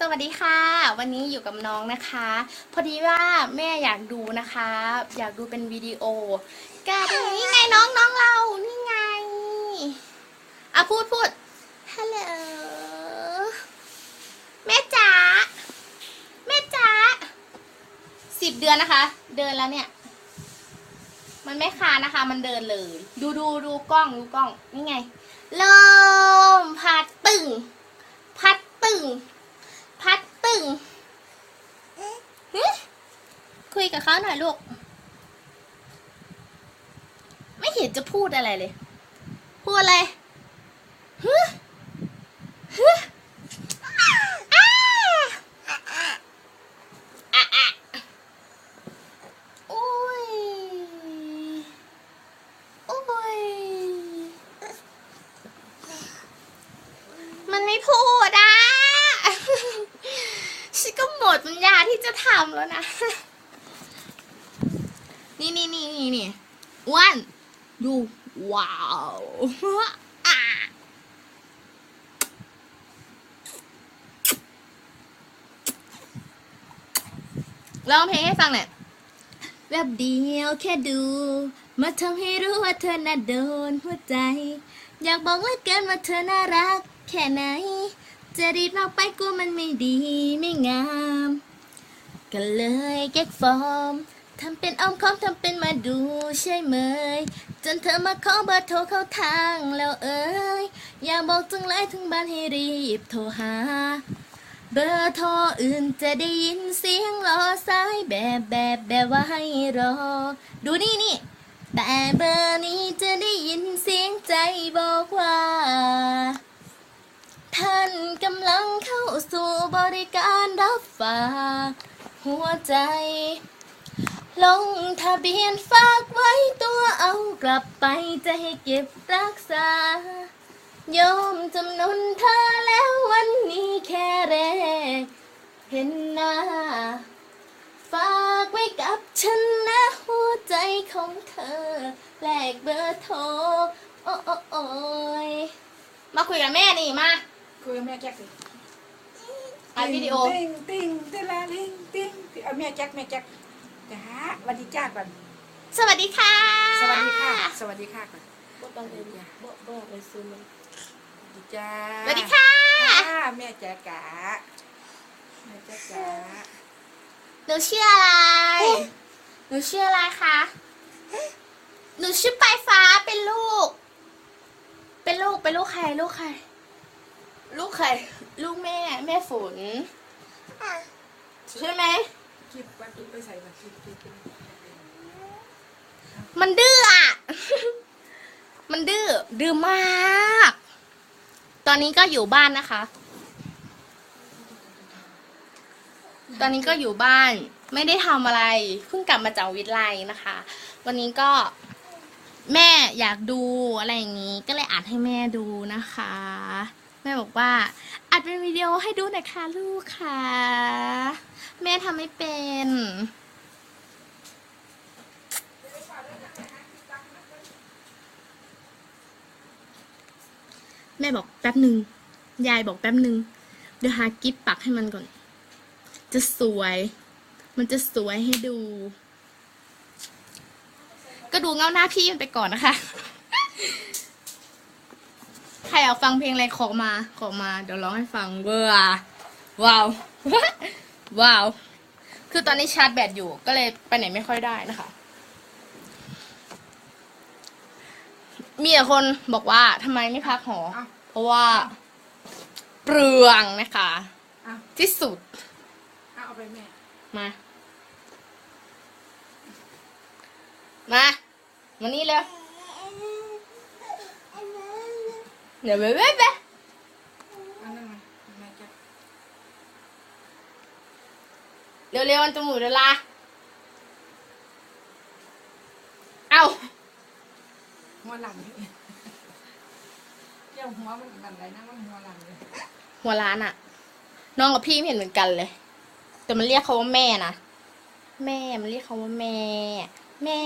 สวัสดีค่ะ วันนี้อยู่กับน้องนะคะ พอดีว่าแม่อยากดูนะคะ อยากดูเป็นวิดีโอก็นี่ไงน้องน้องเรา นี่ไงอะพูดพูดฮัลโหลแม่จ๋าแม่จ๋าสิบเดือนนะคะ เดินแล้วเนี่ย มันไม่คานนะคะ มันเดินเลย ดูดูดูกล้องดูกล้องนี่ไงลมพัดตึง พัดตึง พัดตึงหึคุ ยกับเขาหน่อยลูก ไม่เห็นจะพูดอะไรเลย พูดอะไรฮึฮึอ้าอะอะโอ้ยโอ้ยมันไม่พูดอะฉันก็หมดปัญญาที่จะทำแล้วนะ นี่นี่นี่นี่นี่อ้วนดูว้าวอะร้องเพลงให้ฟังหน่อยแบบเดียวแค่ดู มาทำให้รู้ว่าเธอน่าโดนหัวใจ อยากบอกเหลือเกินว่าเธอน่ารัก แค่ไหน จะรีบมากไปกลัวมันไม่ดีไม่งาม ก็เลยแก๊กฟอร์ม ทำเป็นอ้อมค้อมทำเป็นมาดูใช่ไหม จนเธอมาขอเบอร์โทรเข้าทางแล้วเอ้ย อย่าบอกจังเลยถึงบ้านให้รีบโทรหา เบอร์โทรอื่นจะได้ยินเสียงรอสายแบบแบบแบบว่าให้รอ ดูนี่นี่ แต่เบอร์นี้จะได้ยินเสียงใจบอกว่าท่านกำลังเข้าสู่บริการรับฝากหัวใจ ลงทะเบียนฝากไว้ตัวเอากลับไปจะให้เก็บรักษายอมจำนนเธอแล้ววันนี้แค่แรก เห็นหน้า ฝากไว้กับฉันนะหัวใจของเธอแลกเบอร์โทรโอ้โอ้โอยมาคุยกับแม่นี่มาคุยกับแม่แจ็คสิอัดวิดีโอติ้งติ้งติ้งละติ้งติ้งเอาแม่แจ็คแม่แจ็ค จ้าสวัสดีจ้าก่อน สวัสดีค่ะ สวัสดีค่ะ สวัสดีค่ะก่อนบ่ต้องเอ็นบ่บ่ไปซื้อมันสวัสดีจ้าสวัสดีค่ะค่ะแม่แจ็คกะแม่แจ็คกะหนูชื่ออะไร หนูชื่ออะไรคะ หนูชื่อปลายฟ้าเป็นลูก เป็นลูกเป็นลูกใครลูกใคร ลูกใคร ลูกแม่ แม่ฝนใช่ไหม คลิปวันอีกไปใส่มาคลิปคลิปคลิปมันดื้ออะ มันดื้อ ดื้อมาก ตอนนี้ก็อยู่บ้านนะคะ ตอนนี้ก็อยู่บ้าน ไม่ได้ทำอะไร เพิ่งกลับมาจากวิทย์ไลนะคะ วันนี้ก็แม่อยากดูอะไรอย่างนี้ ก็เลยอัดให้แม่ดูนะคะ แม่บอกว่า อัดเป็นวิดีโอให้ดูหน่อยค่ะลูกค่ะ แม่ทำไม่เป็น แม่บอกแป๊บหนึ่งยายบอกแป๊บหนึ่งเดี๋ยวหากิฟปักให้มันก่อน จะสวย มันจะสวยให้ดู ก็ดูเงาหน้าพี่มันไปก่อนนะคะ อยากฟังเพลงอะไรขอมา ขอมา เดี๋ยวร้องให้ฟังเบอร์ว้าว ว้าว คือตอนนี้ชาร์จแบตอยู่ ก็เลยไปไหนไม่ค่อยได้นะคะ มีแต่คนบอกว่าทำไมไม่พักหอเอาเพราะว่า เปลืองนะคะเอาที่สุดเอาเอาไปแม่ มา มา มานี่เลย เดี๋ยวเว้ยเว้ยเว้ยเอานั่นมาแม่แจ็คเร็วๆมันจะหมูเวลาเอาหัวหลังนี่เจ้าหัวมันบันไรนะมันหัวหลังเลยหัวร้านอะน้องกับพี่ไม่เห็นเหมือนกันเลย แต่มันเรียกเขาว่าแม่นะแม่มันเรียกเขาว่าแม่ แม่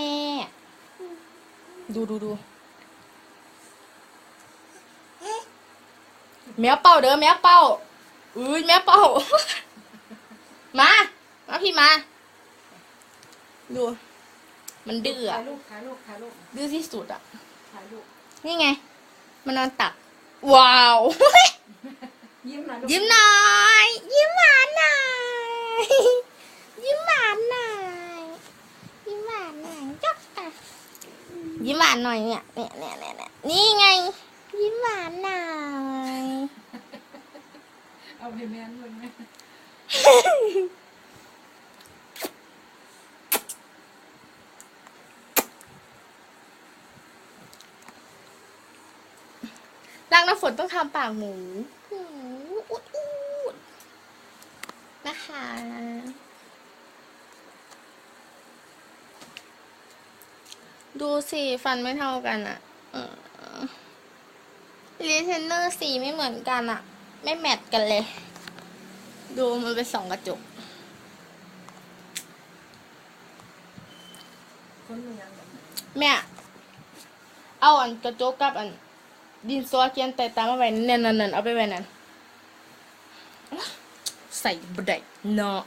ดูดูดู แมวเป่าเด้อแมวเป่าอุ้ยแม่เป่า มามาพี่มา ดู มันดื้อถ่าอะยรูปถ่ายรูปถ่ายรูปดื้อที่สุดอะถ่ายรูปนี่ไง มันนอนตัก ว้าว ยิ้มหน่อยลูกยิ้มหน่อย ยิ้มหวานหน่อย ยิ้มหวานหน่อย ยิ้มหวานหน่อยจ๊อกอะยิ้มหวานหน่อยเนี่ยเนี่ยเนี่ยเนี่ยเนี่ยนี่ไง ยิ้มหวานหน่อย เอาไปแม่นเลยไหมล้างน้ำฝนต้องทำปากหมูหูอุดอุดนะคะดูสิฟันไม่เท่ากันอะลิเทนเนอร์สีไม่เหมือนกันอะ ไม่แมทกันเลย ดูมันเป็นสองกระจกคนเหมือนกันแม่เอาอันกระจกกับอัน ดินสอเขียนแต่ตามมาไว้นั่นนั่นนั่นเอาไปไว้นั่นใส่บไดเนาะ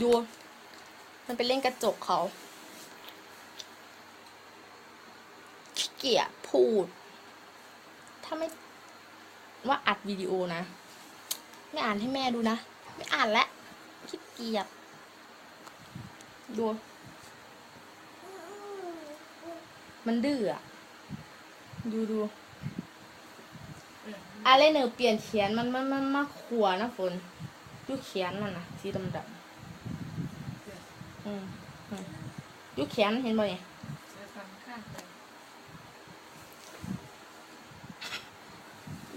ดู มันไปเล่นกระจกเขาขี้เกียจพูด ถ้าไม่ ว่าอัดวิดีโอนะ ไม่อ่านให้แม่ดูนะ ไม่อ่านแล้วขี้เกียจดู มันดื้ออะดูดูอะไรเนอเปลี่ยนเขียนมันมันมันมาขวานะฝนยุเขียนมันนะสีดำดำอืมอืมยุเขียนเห็นบ่เนี่ย เดี๋ยวฟังข้างไป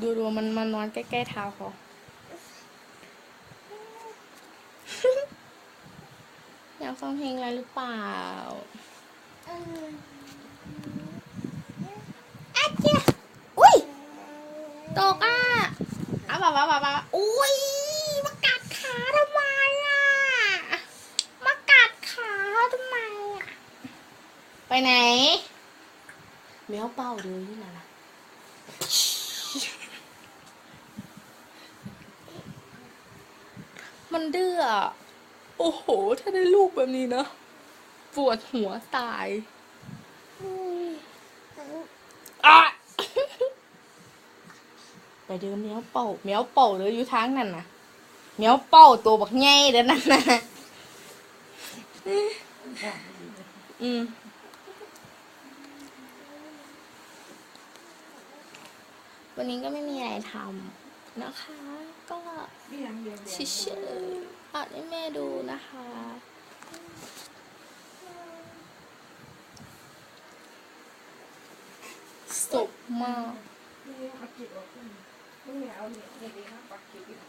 ดูดูมันมันนอนใกล้ๆเท้าเขาอยากฟังเพลงอะไรหรือเปล่าอาเจ้าอุ้ยตกอะเอาบ่าบ่าบ่าบ่าอุ้ยมากัดขาทำไมอะมากัดขาทำไมอะ ไปไหนแมวเป้าเดินที่ไหนล่ะ มันดื้ออะโอ้โห ถ้าได้ลูกแบบนี้นะ ปวดหัวตายอะไปเดินแมวเป่าแมวเป่าเลยอยู่ทางนั่นนะแมวเป่าตัวบักใหญ่เด้อนั่นนะอืมวันนี้ก็ไม่มีอะไรทำ นะคะ ก็พี่ยังเดียวเดียวชิเชอัดให้แม่ดูนะคะสบมากนี่ปักกิบออกขึ้นมึงเนี่ยเอาเนี่ยเนี่ยดีนะปักกิบอีก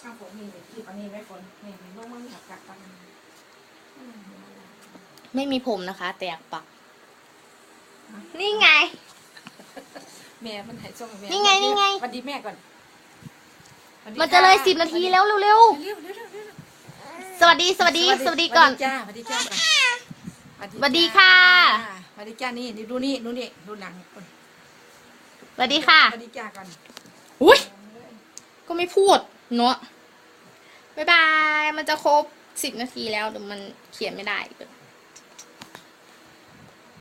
เอาผมมีเด็กกิบอันนี้ไว้คนเนี่ยมึงต้องมึงกัดกัดปันอืมไม่มีผมนะคะ แตกปัก นี่ไง แม่มันหายช่องแม่นี่ไงนี่ไงสวัสดีแม่ก่อนสวัสดีมันจะเลยค่สิบนาทีแล้วเร็วเร็วเร็วเร็วเร็วๆ สวัสดีสวัสดีสวัสดีก่อน จ้าสวัสดีจ้าก่อนสวัสดีค่ะสวัสดีจ้านี่นี่ดูนี่ดูนี่ดูหนังก่อนสวัสดีค่ะ สวัสดีจ้าก่อนอุ้ยก็ไม่พูดเนาะบ๊ายบาย มันจะครบสิบนาทีแล้วเดี๋ยวมันเขียนไม่ได้